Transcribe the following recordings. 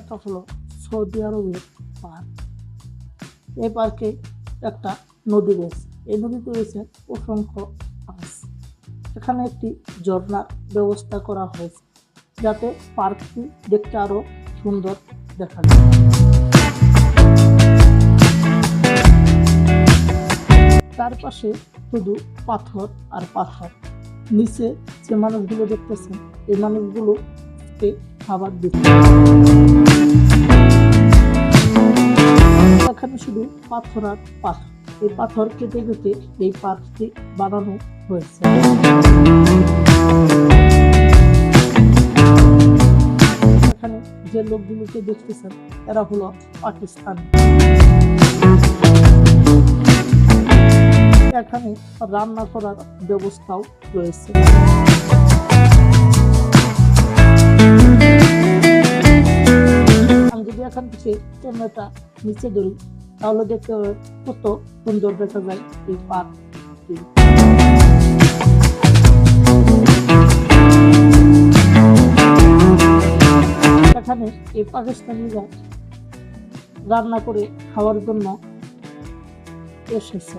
এটা হলো সৌদি আরবের পার্ক। এই পার্কে একটা নদী রয়েছে। এই নদীতে রয়েছে অসংখ্য মাছ এখানে একটি ঝর্ণার ব্যবস্থা করা হয়েছে যাতে পার্কটি দেখতে আরও সুন্দর দেখা যায়। তার পাশে শুধু পাথর আর পাথর নিচে যে মানুষগুলো দেখতেছেন, এই মানুষগুলো খাবার দিচ্ছে পাথর আর পাথর। এই পাথর কেটে কেটে এই পার্কটি বানানো হয়েছে। এখানে যে লোকগুলোকে দেখতেছেন, এরা হলো পাকিস্তান। এখানে রান্না করার ব্যবস্থাও রয়েছে। আমি যদি এখান থেকে ক্যামেরাটা নিচে ধরি তাহলে দেখতে কত সুন্দর দেখা যায় এই পার্কটি এখানে এই পাকিস্তানিরা রান্না করে খাওয়ার জন্য এসেছে।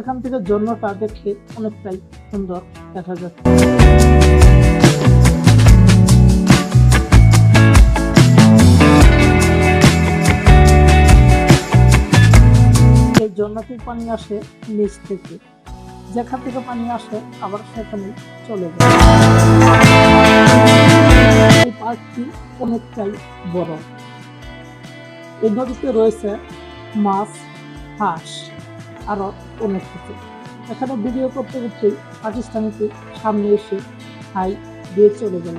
এখান থেকে জন্যটা দেখে অনেকটাই সুন্দর দেখা যাচ্ছে। জন্নতির পানি আসে নিচ থেকে। যেখান থেকে পানি আসে, আবার সেখানে চলে যায়। এই পার্কটি অনেকটাই বড়। এই নদীতে রয়েছে মাছ, হাঁস, আরও অনেক কিছু। এখানে ভিডিও করতে করতে পাকিস্তানিতে সামনে এসে হাই দিয়ে চলে গেল